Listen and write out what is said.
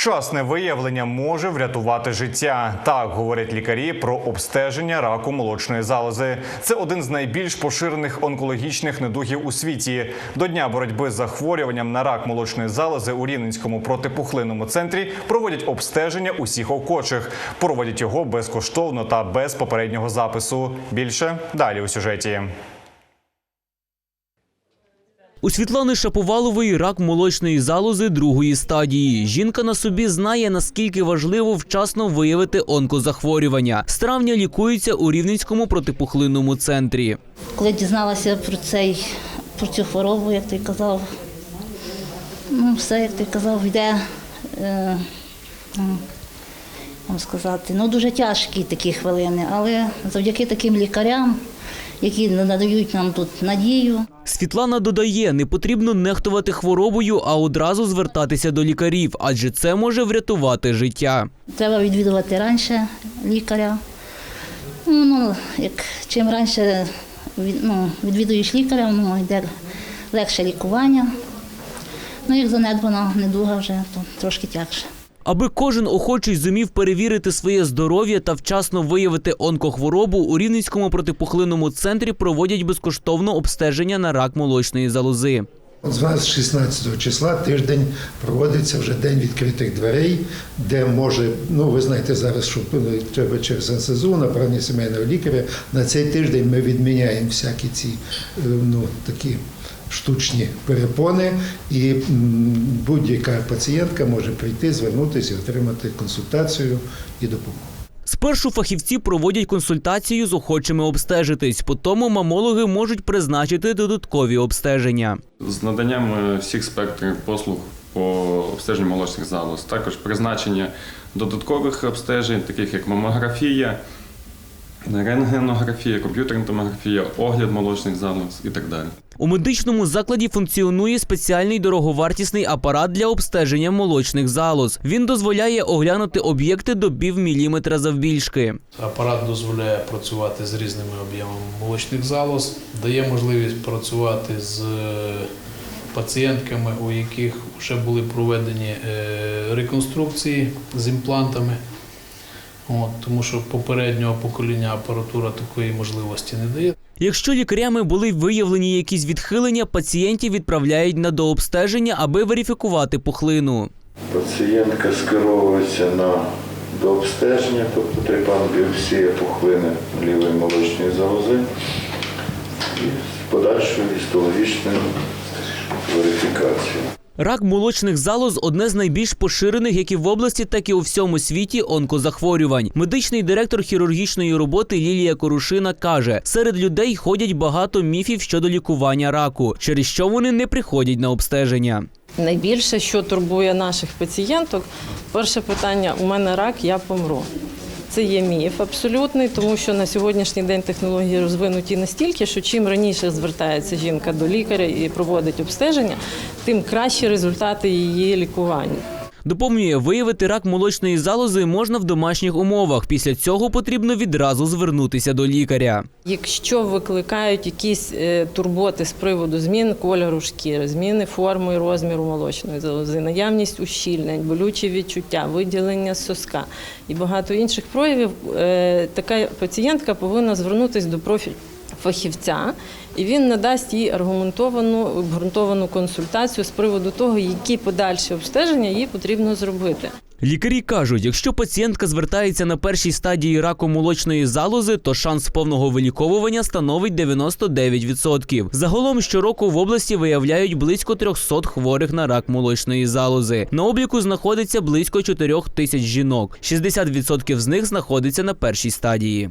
Вчасне виявлення може врятувати життя. Так говорять лікарі про обстеження раку молочної залози. Це один з найбільш поширених онкологічних недугів у світі. До дня боротьби з захворюванням на рак молочної залози у Рівненському протипухлинному центрі проводять обстеження усіх охочих. Проводять його безкоштовно та без попереднього запису. Більше далі у сюжеті. У Світлани Шаповалової рак молочної залози другої стадії. Жінка на собі знає, наскільки важливо вчасно виявити онкозахворювання. З травня лікується у Рівненському протипухлинному центрі. Коли дізналася про цей про цю хворобу, як ти казав, ну все, як ти казав, йде. Е, ну, вам сказати, ну дуже тяжкі такі хвилини, але завдяки таким лікарям, які надають нам тут надію, Світлана додає, не потрібно нехтувати хворобою, а одразу звертатися до лікарів, адже це може врятувати життя. треба відвідувати раніше лікаря. Ну, ну як чим раніше ну, відвідуєш лікаря, ну, йде легше лікування. Ну, як занедбана недуга вже, то трошки тягше. Аби кожен охочий зумів перевірити своє здоров'я та вчасно виявити онкохворобу, у Рівненському протипухлинному центрі проводять безкоштовно обстеження на рак молочної залози. От з вас 16 числа тиждень проводиться вже день відкритих дверей, де може, ну ви знаєте зараз, що треба через НСЗУ, направлення сімейного лікаря. На цей тиждень ми відміняємо всякі ці е, ну, такі штучні перепони, і будь-яка пацієнтка може прийти, звернутися і отримати консультацію і допомогу. Спершу фахівці проводять консультацію з охочими обстежитись, потім мамологи можуть призначити додаткові обстеження. з наданням е, всіх спектрів послуг по обстеженню молочних залоз, також призначення додаткових обстежень, таких як мамографія, рентгенографія, комп'ютерна томографія, огляд молочних залоз і так далі. У медичному закладі функціонує спеціальний дороговартісний апарат для обстеження молочних залоз. Він дозволяє оглянути об'єкти до півміліметра завбільшки. Апарат дозволяє працювати з різними об'ємами молочних залоз, дає можливість працювати з е, пацієнтками, у яких вже були проведені е, реконструкції з імплантами. От, тому що попереднього покоління апаратура такої можливості не дає. Якщо лікарями були виявлені якісь відхилення, пацієнтів відправляють на дообстеження, аби верифікувати пухлину. Пацієнтка скеровується на дообстеження, тобто трипан біопсія пухлини лівої молочної залози і з подальшою гістологічною верифікацією. Рак молочних залоз одне з найбільш поширених як і в області, так і у всьому світі онкозахворювань. Медичний директор хірургічної роботи Лілія Корушина каже: серед людей ходять багато міфів щодо лікування раку, через що вони не приходять на обстеження. Найбільше, що турбує наших пацієнток, перше питання: у мене рак, я помру. Це є міф абсолютний, тому що на сьогоднішній день технології розвинуті настільки, що чим раніше звертається жінка до лікаря і проводить обстеження, тим кращі результати її лікування. Доповнює, виявити рак молочної залози можна в домашніх умовах. Після цього потрібно відразу звернутися до лікаря. Якщо викликають якісь е, турботи з приводу змін кольору шкіри, зміни форми і розміру молочної залози, наявність ущільнень, болючі відчуття, виділення соска і багато інших проявів, е, така пацієнтка повинна звернутися до профіль фахівця, і він надасть їй аргументовану обґрунтовану консультацію з приводу того, які подальші обстеження їй потрібно зробити. Лікарі кажуть, якщо пацієнтка звертається на першій стадії раку молочної залози, то шанс повного виліковування становить 99%. Загалом щороку в області виявляють близько 300 хворих на рак молочної залози. На обліку знаходиться близько 4 тисяч жінок. 60% з них знаходиться на першій стадії.